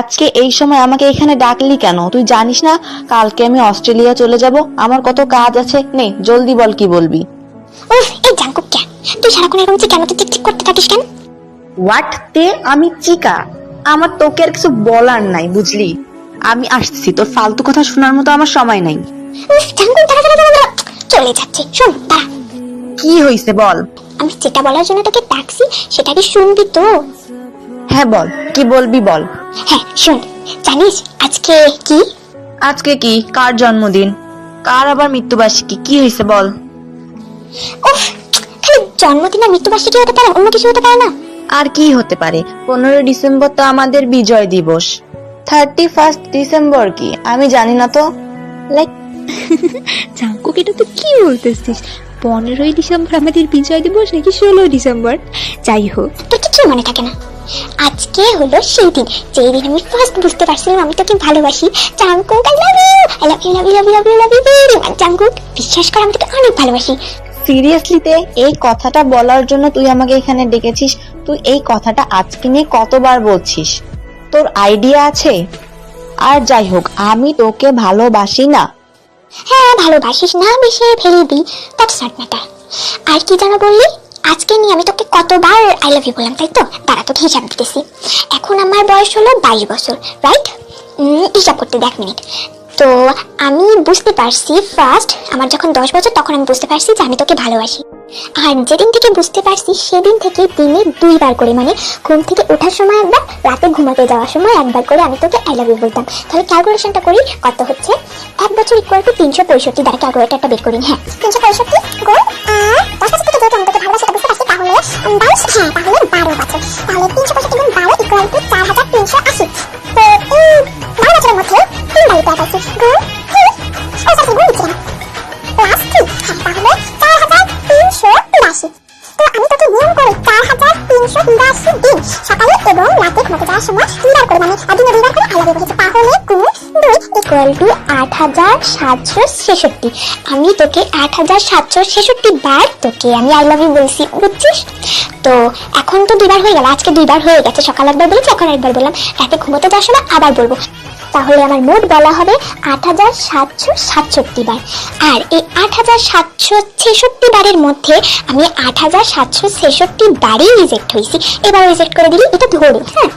আজকে এই সময় আমাকে এখানে ডাকলি কেন? তুই জানিস না? কালকে আমি অস্ট্রেলিয়া চলে যাব। আমার কত কাজ আছে। নে জলদি বল কি বলবি? উফ এই জাঙ্কুক কে? তুই সারাক্ষণ এরকম করতে থাকিস কেন? হোয়াট তে আমি চিকা? আমার তোকে আর কিছু বলার নাই বুঝলি? আমি আসছি তোর ফালতু কথা শোনার মতো আমার সময় নাই। উফ জাঙ্কুক দাঁড়া দাঁড়া দাঁড়া দাঁড়া। চলে যাচ্ছে শোন দাঁড়া। কি হইছে বল? আমি যেটা বলার জন্য তোকে ডাকছি সেটা কি শুনবি তো? হ্যাঁ বল। কি বলবি বল। হ্যাঁ শোন জানিস আজকে কি? আজকে কি? কার জন্মদিন? কার আবার মৃত্যুবার্ষিকী? কি হয়েছে বল। উফ খালি জন্মদিন আর মৃত্যুবার্ষিকী হতে পারে অন্য কিছু হতে পারে না? আর কি হতে পারে? পনেরোই ডিসেম্বর তো আমাদের বিজয় দিবস। থার্টি ফার্স্ট ডিসেম্বর কি? আমি জানি না তো। লাইক জাঙ্কুক এটা তো কি বলতেছিস? পনেরোই ডিসেম্বর আমাদের বিজয় দিবস নাকি ষোলোই ডিসেম্বর? যাই হোক। তোর কি কি মনে থাকে না? আজকে হলো সেই দিন। যেই দিন আমি ফার্স্ট বুঝতে পারছিলাম আমি তোকে ভালোবাসি। Jungkook I love you I love you love you love you love you love you very much Jungkook. বিশ্বাস কর আমি তোকে অনেক ভালোবাসি। সিরিয়াসলিতে এই কথাটা বলার জন্য তুই আমাকে এখানে ডেকেছিস। তুই এই কথাটা আজকে নিয়ে কতবার বলছিস? তোর আইডিয়া আছে? আর যাই হোক আমি তোকে ভালোবাসি না। হ্যাঁ ভালোবাসিস না বেশি দিই দ্যাটস নট ম্যাটার আর কি জানো বললি? আজকে নিয়ে আমি তোকে কতবার আই লাভ ইউ বললাম, তাই তো? তারা তোকে হিসাব দিতেছি। এখন আমার বয়স হলো বাইশ বছর রাইট হিসাব করতে দেখ মিনিট। তো আমি বুঝতে পারছি ফার্স্ট আমার যখন দশ বছর, তখন আমি বুঝতে পারছি যে আমি তোকে ভালোবাসি। আর যেদিন থেকে বুঝতে পারছি, সেদিন থেকে দিনে দুইবার করে মানে ঘুম থেকে ওঠার সময় একবার, রাতে ঘুমাতে যাওয়ার সময় একবার করে আমি তোকে আই লাভ ইউ বলতাম। তাহলে ক্যালকুলেশনটা করি, কত হচ্ছে? এক বছর ইকুয়াল টু তিনশো পঁয়ষট্টি, দ্বারা ক্যালকুলেটারটা বের করি হ্যাঁ। তিনশো পঁয়ষট্টি দশ বছর থেকে যেহেতু আমি তোকে ভালোবাসি বুঝতে পারছি তাহলে বাইশ হ্যাঁ তাহলে বারো বছর। তাহলে তিনশো পঁয়ষট্টি গুণ বারো ইকুয়াল টু চার হাজার তিনশো আশি। তো এই বারো বছরের মধ্যে তিন বাড়িতে ইকুয়াল টু আট হাজার সাতশো ছেষট্টি। আমি তোকে আট হাজার সাতশো ছেষট্টি বার তোকে আমি আই লাভ ইউ বলছি, বুঝছিস? তো এখন তো দুইবার হয়ে গেল, আজকে দুইবার হয়ে গেছে। সকালে একবার বলেছি, এখন একবার বললাম। রাতে ঘুমোতে যাওয়ার সময় আবার বলব। তাহলে আমার মোট বলা হবে আট হাজার সাতশো সাতষট্টি বার। আর এই আট হাজার সাতশো ছেষট্টি বারের মধ্যে আমি আট হাজার সাতশো ছেষট্টি বারই রিজেক্ট হয়েছি। এবার রিজেক্ট করে দিলি, এটা ধরে হ্যাঁ?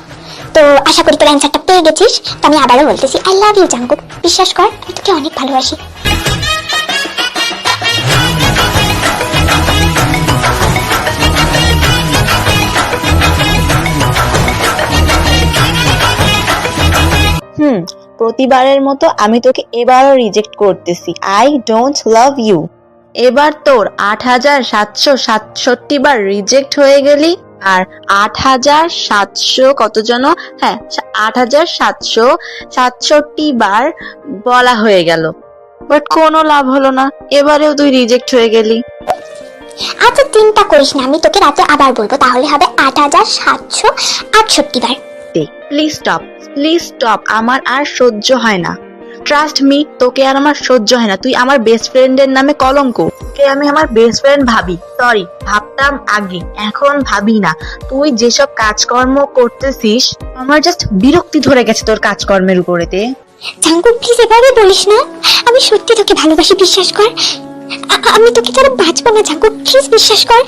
তো আশা করি তোর অ্যান্সারটা পেয়ে গেছিস। তো আমি আবারও বলতেছি আই লাভ ইউ জাঙ্কুক। বিশ্বাস কর, আমি তোকে অনেক ভালোবাসি। হুম, প্রতিবারের মতো আমি তোকে এবারও রিজেক্ট করতেছি। আই ডোন্ট লাভ ইউ এবার তোর আট হাজার সাতশো সাতষট্টি বার রিজেক্ট হয়ে গেলি আর আট হাজার সাতশো কত জন হ্যাঁ আট হাজার সাতশো সাতষট্টি বার বলা হয়ে গেল। বাট কোনো লাভ হলো না। এবারেও তুই রিজেক্ট হয়ে গেলি। আচ্ছা চিন্তা করিস না আমি তোকে রাতে আবার বলব। তাহলে হবে আট হাজার সাতশো আটষট্টি বার। প্লিজ স্টপ প্লিজ স্টপ আমার আর সহ্য হয় না। ট্রাস্ট মি তোকে আর আমার সহ্য হয় না। তুই আমার বেস্ট ফ্রেন্ডের নামে কলঙ্ক। তোকে আমি আমার বেস্ট ফ্রেন্ড ভাবি। সরি ভাবতাম আগে। এখন ভাবি না। তুই যেসব কাজকর্ম করতেছিস আমার জাস্ট বিরক্তি ধরে গেছে তোর কাজকর্মের উপরেতে। জাঙ্কুক প্লিজ এভাবে বলিস না। আমি সত্যি তোকে ভালোবাসি বিশ্বাস কর। আমি তোকে ছাড়া বাঁচবো না জাঙ্কুক প্লিজ বিশ্বাস কর।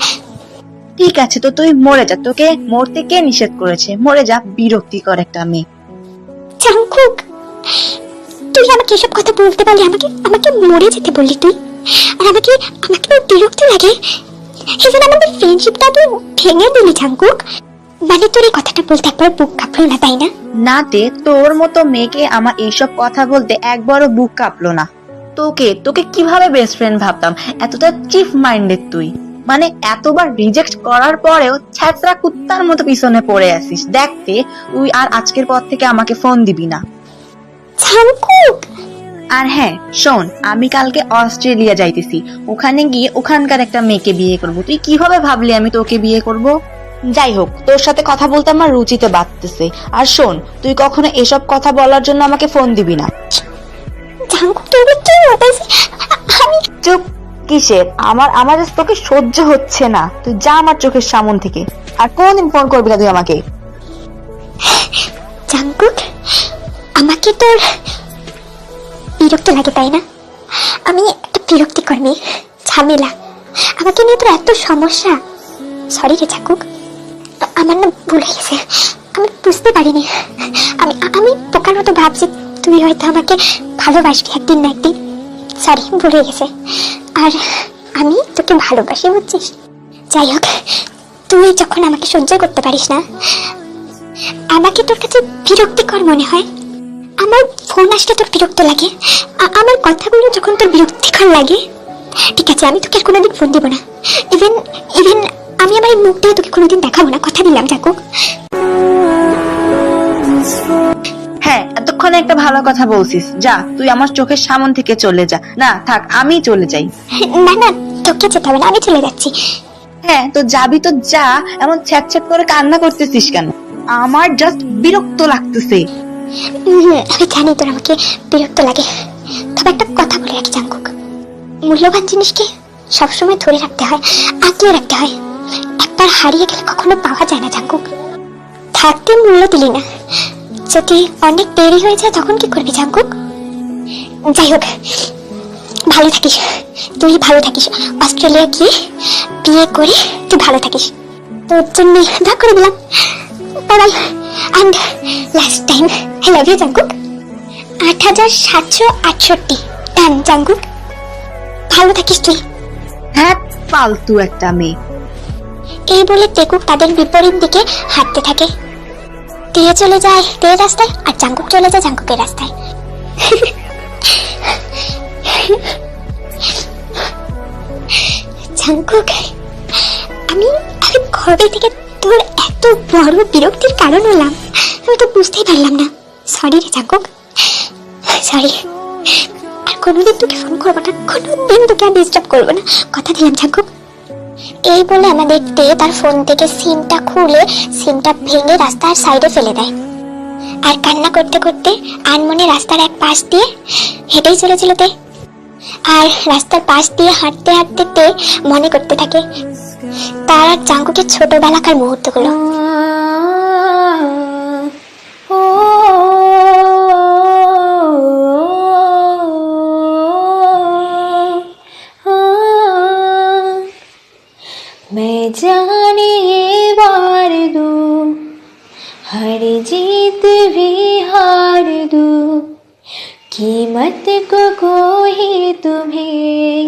ঠিক আছে তো তুই মরে যা। তোকে মরতে কে নিষেধ করেছে? মরে যা বিরক্তিকর একটা মেয়ে। জাঙ্কুক তুই আমাকে এসব কথা বলতে পারলি, আমাকে আমাকে মরে যেতে বললি তুই। আর আমাকে আমাকে তো লাগে। আমাদের ফ্রেন্ডশিপটা তুই ভেঙে দিলি জাঙ্কুক মানে তোর এই কথাটা বলতে একবার বুক কাঁপলো না, তাই না? নাতে তোর মতো মেয়েকে আমার এইসব কথা বলতে একবারও বুক কাঁপলো না। তোকে তোকে কীভাবে বেস্ট ফ্রেন্ড ভাবতাম? এতটা চিফ মাইন্ডেড তুই। মানে এতবার রিজেক্ট করার পরেও ছ্যাঁচড়া কুত্তার মতো পিছনে পড়ে আসিস দেখতে তুই আর আজকের পর থেকে আমাকে ফোন দিবি না। আর হ্যাঁ শোন আমি কালকে অস্ট্রেলিয়া যাইতেছি। ওখানে গিয়ে ওখানকার একটা মেয়েকে বিয়ে করব। তুই কীভাবে ভাবলি আমি তোকে বিয়ে করব? যাই হোক তোর সাথে কথা বলতে আমার রুচিতে বাড়তেছে আর শোন তুই কখনো এসব কথা বলার জন্য আমাকে ফোন দিবি না। কি আমি চুপ কিসের? আমার আমার just তোকে সহ্য হচ্ছে না। তুই যা আমার চোখের সামন থেকে। আর কোনদিন ফোন করবি না তুই আমাকে? জাঙ্কুক আমাকে তোর বিরক্ত লাগে, তাই না? আমি একটা বিরক্তিকর মেয়ে ঝামেলা। আমাকে নিয়ে তোর এত সমস্যা। সরি রে আ- আমার না ভুল গেছে। আমি বুঝতে পারিনি। আমি আমি পোকার মতো ভাবছি, তুই হয়তো আমাকে ভালোবাসবি একদিন না একদিন। সরি ভুল গেছে। আর আমি তোকে ভালোবাসি, বুঝছিস? যাই হোক, তুই যখন আমাকে সহ্য করতে পারিস না, আমাকে তোর কাছে বিরক্তিকর মনে হয় আমার ফোন আসলে তোর বিরক্ত লাগে? আমার কথাগুলো যখন তোর বিরক্তিকর লাগে ঠিক আছে আমি তোকে আর কোনোদিন ফোন দিব না। ইভেন ইভেন আমি আমার এই মুখটাও তোকে কোনোদিন দেখাবো না কথা দিলাম জাকুক হ্যাঁ এতক্ষণে একটা ভালো কথা বলছিস। যা তুই আমার চোখের সামন থেকে চলে যা। না থাক আমি চলে যাই। না না তোকে যেতে হবে না আমি চলে যাচ্ছি। হ্যাঁ তো যাবি তো যা এমন ছ্যাট ছ্যাট করে কান্না করতেছিস কেন? আমার জাস্ট বিরক্ত লাগতেছে। আমি জানি তোর আমাকে বিরক্ত লাগে। তবে একটা কথা বলে রাখি, জাঙ্কুক। মূল্যবান জিনিসকে সবসময় ধরে রাখতে হয় আঁকলে রাখতে হয়। একবার হারিয়ে গেলে কখনো পাওয়া যায় না, জাঙ্কুক। থাকতে মূল্য দিলি না। যদি অনেক দেরি হয়ে যায়, তখন কি করবি, জাঙ্কুক? যাই হোক, ভালো থাকিস। তুই ভালো থাকিস। অস্ট্রেলিয়া গিয়ে বিয়ে করে তুই ভালো থাকিস। তোর জন্য করে দিলাম। Bye bye. And last time I love you Jungkook আট হাজার সাতশো আটষট্টি। ডান জাঙ্কুক ভালো থাকিস তুই। হ্যাঁ ফালতু একটা মেয়ে। এই বলে টেকুক তাদের বিপরীত দিকে হাঁটতে থাকে। তে চলে যায় তে রাস্তায় আর জাঙ্কুক চলে যায় জাঙ্কুকের রাস্তায়। জাঙ্কুক আমি আমি কবে থেকে তোর এত বড় বিরক্তির কারণ হলাম। আমি তো বুঝতেই পারলাম না। সরি রে জাঙ্কুক। সরি আর কোনোদিন তোকে ফোন করব না, কোনোদিন তোকে আর ডিস্টার্ব করব না। কথা দিলাম জাঙ্কুক। এই বলে আমাদের তে তার ফোন থেকে সিমটা খুলে সিমটা ভেঙে রাস্তার সাইডে ফেলে দেয়। আর কান্না করতে করতে আনমনে রাস্তার এক পাশ দিয়ে হেঁটেই চলেছিল তে। আর রাস্তার পাশ দিয়ে হাঁটতে হাঁটতে তে মনে করতে থাকে তার আর চাঙ্কুকের ছোটবেলাকার মুহূর্তগুলো मैं जाने ये वार दूं हर जीत भी हार दूं कीमत को कोई तुम्हें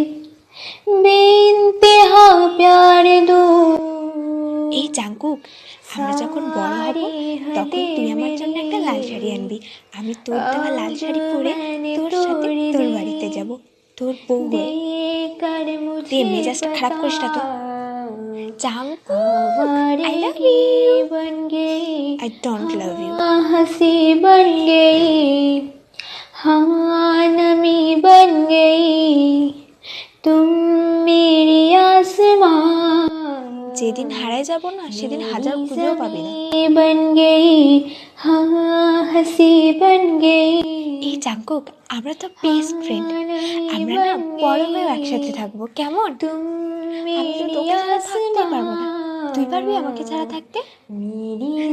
জাঙ্কুক আমরা যখন বড় হব তখন তুই আমার জন্য একটা লাল শাড়ি আনবি আমি তোর দেওয়া লাল শাড়ি পরে তোর সাথে তোর বাড়িতে যাব তোর বউ হয়ে দে মেজাজটা খারাপ করিস না তো জাঙ্কুক আই লাভ ইউ বন গই আই ডোন্ট লাভ ইউ हंसी बन गई हाँ नमी बन गई तुम मेरी आसमां যেদিন হারায় যাব না সেদিন হাজার খুঁজেও পাবি না। বন গই হাসি বন গই। এই জাঙ্কুক আমরা তো বেস্ট ফ্রেন্ড আমরা না বড় একসাথে থাকব। কেমন? আমি তো তোকে ছাড়া থাকতে পারব না। তুই পারবি আমাকে ছাড়া থাকতে?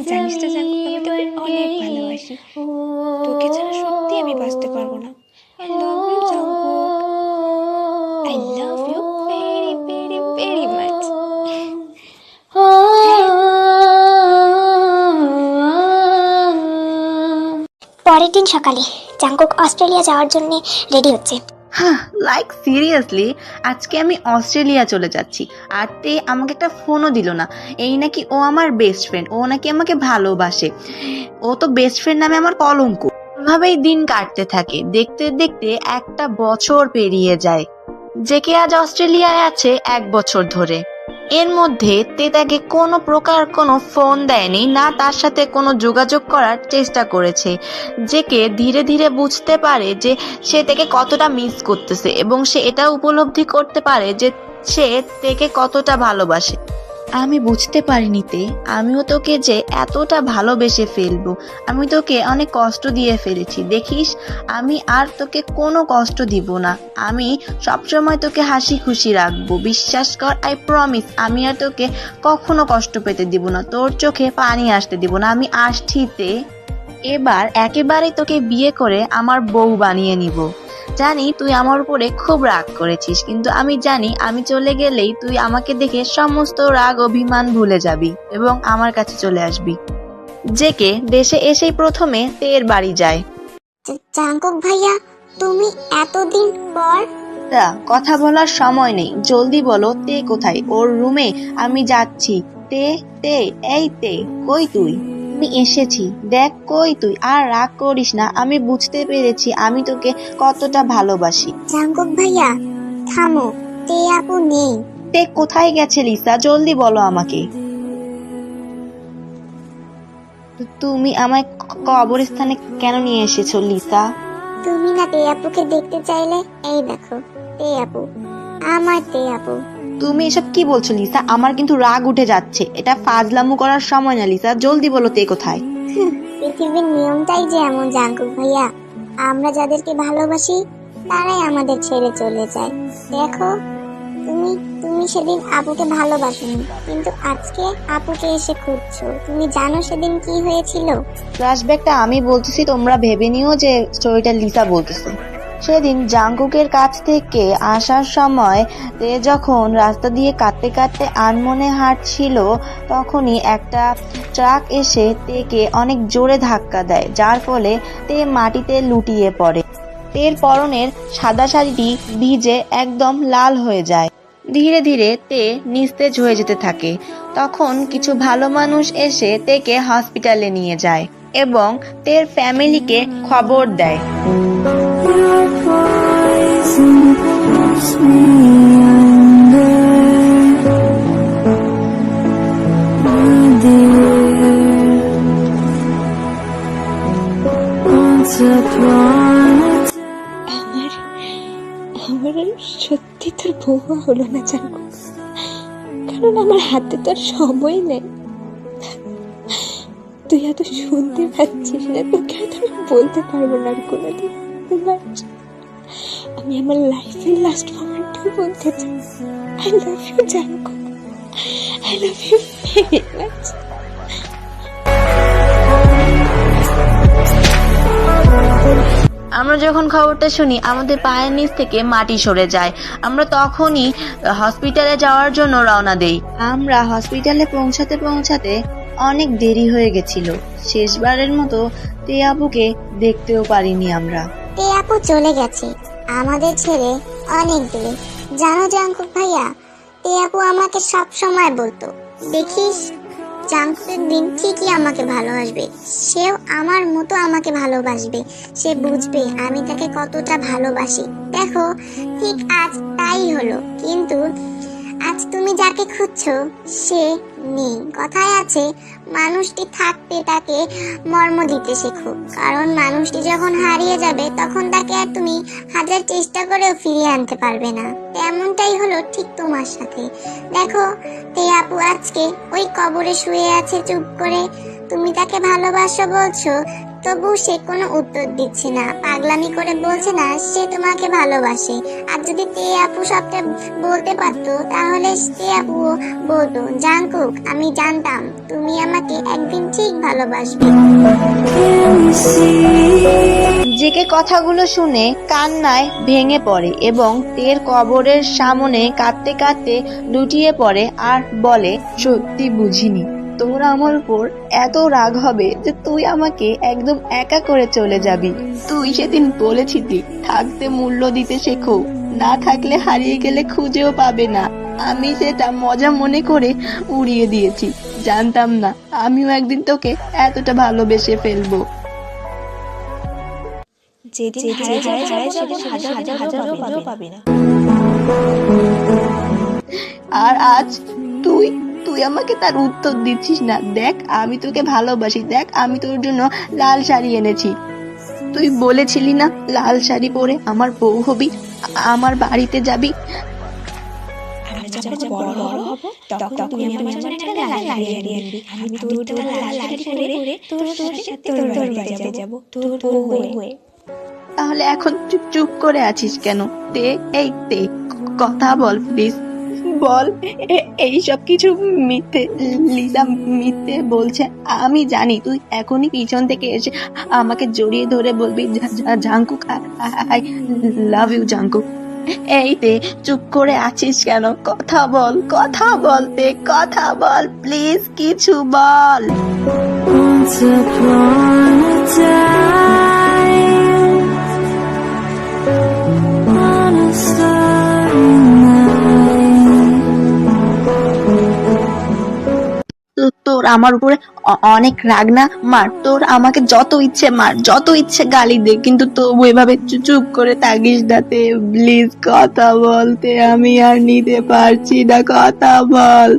জানিস তো জাঙ্কুক আমি তোকে অনেক ভালোবাসি। তোকে ছাড়া সত্যি আমি বাঁচতে পারব না। I love you Jungkook. I love পরের দিন সকালে জাঙ্কুক অস্ট্রেলিয়া যাওয়ার জন্য রেডি হচ্ছে। হ্যাঁ লাইক সিরিয়াসলি আজকে আমি অস্ট্রেলিয়া চলে যাচ্ছি। আর তে আমাকে একটা ফোনও দিল না। এই নাকি ও আমার বেস্ট ফ্রেন্ড ও নাকি আমাকে ভালোবাসে। ও তো বেস্ট ফ্রেন্ড নামে আমার কলঙ্ক। এভাবেই দিন কাটতে থাকে। দেখতে দেখতে একটা বছর পেরিয়ে যায়। যে কে আজ অস্ট্রেলিয়ায় আছে এক বছর ধরে। এর মধ্যে তে তাকে কোনো প্রকার কোনো ফোন দেয়নি, না তার সাথে কোনো যোগাযোগ করার চেষ্টা করেছে জেকে ধীরে ধীরে বুঝতে পারে যে সে তাকে কতটা মিস করতেছে এবং সে এটা উপলব্ধি করতে পারে যে সে তেকে কতটা ভালোবাসে। আমি বুঝতে পারিনি তে। আমিও তোকে যে এতটা ভালোবেসে ফেলব, আমি তোকে অনেক কষ্ট দিয়ে ফেলেছি, দেখিস? আমি আর তোকে কোনো কষ্ট দিব না। আমি সবসময় তোকে হাসি খুশি রাখব, বিশ্বাস কর আই প্রমিস আমি আর তোকে কখনো কষ্ট পেতে দিব না, তোর চোখে পানি আসতে দিব না, আমি আসছি তে। এবার একেবারে তোকে বিয়ে করে আমার বউ বানিয়ে নিব। জানি তুই আমার উপরে খুব রাগ করেছিস কিন্তু আমি জানি আমি চলে গেলেই তুই আমাকে দেখে সমস্ত রাগ অভিমান ভুলে যাবি এবং আমার কাছে চলে আসবি। জেকে দেশে এসেই প্রথমে তের বাড়ি যায়। জাঙ্কুক ভাইয়া তুমি এতদিন পর তা কথা বলার সময় নেই। জলদি বলো তে কোথায়? ওর রুমে আমি যাচ্ছি। তে তে এই তে কই তুই? আমি এসেছি। দেখ কই তুই আর রাগ করিস না আমি বুঝতে পেরেছি আমি তোকে কতটা ভালোবাসি। জাঙ্কুক ভাইয়া থামো তে আপু নেই। তে কোথায় গেছে লিসা? জলদি বলো আমাকে। তুমি আমায় কবরস্থানে কেন নিয়ে এসেছ লিসা? তুমি না তে আপুকে দেখতে চাইলে এই দেখো তে আপু আমার তে আপু। তুমি এসব কি বলছো লিসা? আমার কিন্তু রাগ উঠে যাচ্ছে। এটা ফাজলামু করার সময় না লিসা। জলদি বলো তে কোথায়। পৃথিবীর নিয়মটাই যে এমন জাঙ্কুক ভাইয়া। আমরা যাদেরকে ভালোবাসি তারাই আমাদের ছেড়ে চলে যায়। দেখো তুমি তুমি সেদিন আপুকে ভালোবাসোনি কিন্তু আজকে আপুকে এসে খুঁজছো। তুমি জানো সেদিন কি হয়েছিল? ফ্ল্যাশব্যাকটা আমি বলতেছি তোমরা ভেবে নিও যে স্টোরিটা লিসা বলতেছে। সেদিন জাঙ্কুকের কাছ থেকে আসার সময় তে যখন রাস্তা দিয়ে কাটতে কাটতে আনমনে হাঁটছিল, তখনই একটা ট্রাক এসে তেকে অনেক জোরে ধাক্কা দেয়, যার ফলে তে মাটিতে লুটিয়ে পড়ে। তের পরনের সাদা শাড়িটি ভিজে একদম লাল হয়ে যায়। ধীরে ধীরে তে নিস্তেজ হয়ে যেতে থাকে। তখন কিছু ভালো মানুষ এসে তেকে হসপিটালে নিয়ে যায় এবং তের ফ্যামিলিকে খবর দেয়। আমার আর সত্যি তোর বউ হলো না জানো? কারণ আমার হাতে তো আর সময় নেই। তুই এত শুনতে পাচ্ছিস না, তোকে আমি বলতে পারব না আর কোনোদিন। But আমি আমার লাইফের লাস্ট মোমেন্টও বলতে চাই I love you Jungkook I love you very much আমরা যখন খবরটা শুনি আমাদের পায়ের নিচ থেকে মাটি সরে যায়। আমরা তখনই হসপিটালে যাওয়ার জন্য রওনা দেই। আমরা হসপিটালে পৌঁছাতে পৌঁছাতে অনেক দেরি হয়ে গেছিল। শেষবারের মতো তে আবুকে দেখতেও পারিনি আমরা। তে আপু চলে গেছে। আমাদের ছেড়ে অনেক দূরে। জানো জাঙ্কুক ভাইয়া তে আপু আমাকে সব সময় বলতো, দেখিস জাঙ্কুকের দিন ঠিকই আমাকে ভালোবাসবে। সেও আমার মতো আমাকে ভালোবাসবে। সে বুঝবে আমি তাকে কতটা ভালোবাসি। দেখো, ঠিক আজ তাই হলো। কিন্তু আজ তুমি যাকে খুঁজছো, সে নেই। কথায় আছে মানুষটি থাকতে তাকে মর্ম দিতে শেখো। কারণ মানুষটি যখন হারিয়ে যাবে, তখন তাকে আর তুমি হাজার চেষ্টা করেও ফিরিয়ে আনতে পারবে না। তেমনটাই হলো ঠিক তোমার সাথে। দেখো, তে আপু আজকে ওই কবরে শুয়ে আছে চুপ করে। তুমি তাকে ভালোবাসো বলছো, তবু সে কোনো উত্তর দিচ্ছে না। পাগলামি করে বলছে না, সে তোমাকে ভালোবাসে। আর যদি তে আপু সবটা বলতে পারতো, তাহলে তে আপু বলতো জাঙ্কুক আমি জানতাম, তুমি আমাকে একদিন ঠিক ভালোবাসবে। জেকে কথাগুলো শুনে কান্নায় ভেঙে পড়ে এবং তের কবরের সামনে কাঁদতে কাঁদতে লুটিয়ে পড়ে আর বলে, সত্যি বুঝিনি। তোর আমার উপর এত রাগ হবে যে তুই আমাকে একদম একা করে চলে যাবি তুই সেদিন বলেছিলি থাকতে মূল্য দিতে শেখো না থাকলে হারিয়ে গেলে খুঁজেও পাবে না আমি সেটা মজা মনে করে উড়িয়ে দিয়েছি জানতাম না আমিও একদিন তোকে এতটা ভালোবেসে ফেলব যেদিন হাজার হাজার না আর আজ তুই তুই আমাকে তার উত্তর দিচ্ছিস না। দেখ আমি তোকে ভালোবাসি। দেখ আমি তোর জন্য লাল শাড়ি এনেছি। তুই বলেছিলি না লাল শাড়ি পরে আমার বউ হবি? আমার বাড়িতে যাবি? তাহলে এখন চুপ চুপ করে আছিস কেন? তে এই তে কথা বল প্লিজ। বল, এ- এইসব কিছু মিথ্যে লিসা মিথ্যে বলছে। আমি জানি, তুই এখনই পিছন থেকে এসে আমাকে জড়িয়ে ধরে বলবি "জা- জা- Jungkook I love you Jungkook এই তে চুপ করে আছিস কেন? কথা বল, কথা বলতে কথা বল, প্লিজ কিছু বল। আমার উপরে অনেক রাগ না? মার, তোর আমাকে যত ইচ্ছে মার, যত ইচ্ছে গালি দে, কিন্তু তবু এভাবে চুপ করে তাগিস দাতে প্লিজ কথা বলতে আমি আর নিতে পারছি না, কথা বল।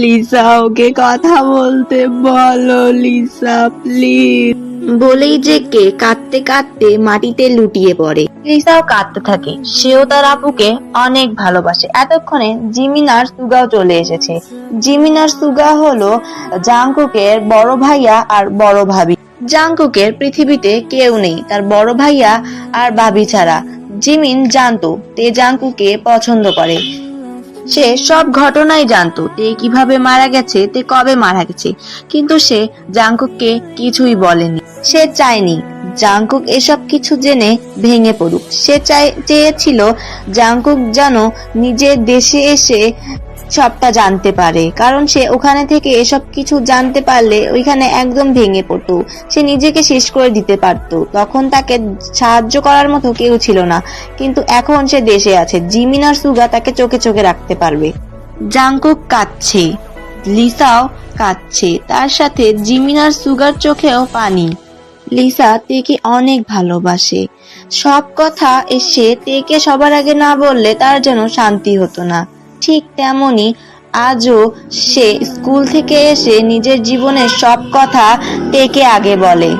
লিসা, ওকে কথা বলতে বলো, লিসা প্লিজ বলেই যে কে কাঁদতে কাঁদতে মাটিতে লুটিয়ে পড়ে। লিসাও কাঁদতে থাকে। সেও তার আপুকে অনেক ভালোবাসে। এতক্ষণে জিমিনার সুগাও চলে এসেছে। জিমিনার সুগা হলো জাংকুকের বড় ভাইয়া আর বড় ভাবি। জাংকুকের পৃথিবীতে কেউ নেই তার বড় ভাইয়া আর ভাবি ছাড়া। জিমিন জানতো তে জাংকুকে পছন্দ করে। সে সব ঘটনাই জানতো তে কীভাবে মারা গেছে তে কবে মারা গেছে। কিন্তু সে জাংকুককে কিছুই বলেনি। সে চায়নি। জাংকুক এসব কিছু জেনে ভেঙে পড়ুক। সে চাই চেয়েছিল জাংকুক যেন নিজের দেশে এসে সবটা জানতে পারে। কারণ সে ওখানে থেকে এসব কিছু জানতে পারলে ওইখানে একদম ভেঙে পড়তো। সে নিজেকে শেষ করে দিতে পারতো। তখন তাকে সাহায্য করার মতো কেউ ছিল না। কিন্তু এখন সে দেশে আছে। জিমিন আর সুগা তাকে চোখে চোখে রাখতে পারবে। জাংকুক কাঁদছে। লিসাও কাঁদছে। তার সাথে জিমিন আর সুগার চোখেও পানি। লিসা তেকে অনেক ভালোবাসে। সব কথা এসে তেকে সবার আগে না বললে তার যেন শান্তি হতো না। ঠিক তেমনি আজও সে স্কুল থেকে এসে নিজের জীবনের সব কথা তেকে আগে বলে।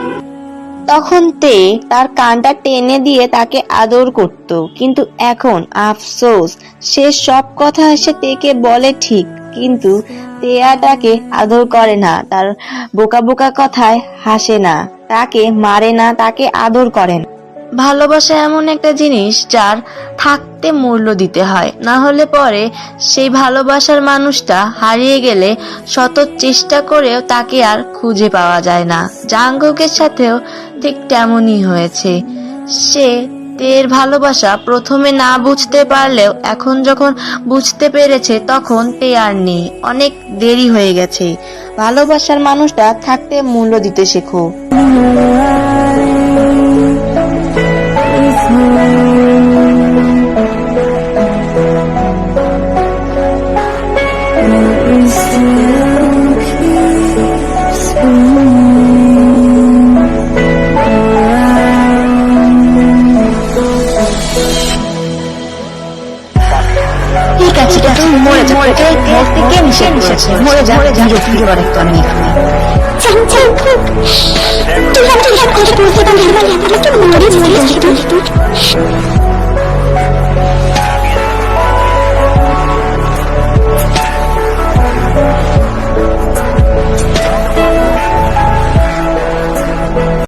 তখন তে তার কানটা টেনে দিয়ে তাকে আদর করত। কিন্তু এখন আফসোস, সে সব কথা এসে তেকে বলে ঠিক, কিন্তু তেয়া তাকে আদর করে না। তার বোকা বোকা কথায় হাসে না। তাকে মারে না, তাকে আদর করেন। ভালোবাসা এমন একটা জিনিস যার থাকতে মূল্য দিতে হয়। না হলে পরে সেই ভালোবাসার মানুষটা হারিয়ে গেলে শত চেষ্টা করেও তাকে আর খুঁজে পাওয়া যায় না। জাঙ্গকের সাথেও ঠিক তেমনই হয়েছে। সে তের ভালোবাসা প্রথমে না বুঝতে পারলেও এখন যখন বুঝতে পেরেছে তখন তে আর নেই। অনেক দেরি হয়ে গেছে। ভালোবাসার মানুষটা থাকতে মূল্য দিতে শেখো। করে তো আমি এখানে তুই আমাকে এসব কথা বলতে পারলি না আমাকে মরে যেতে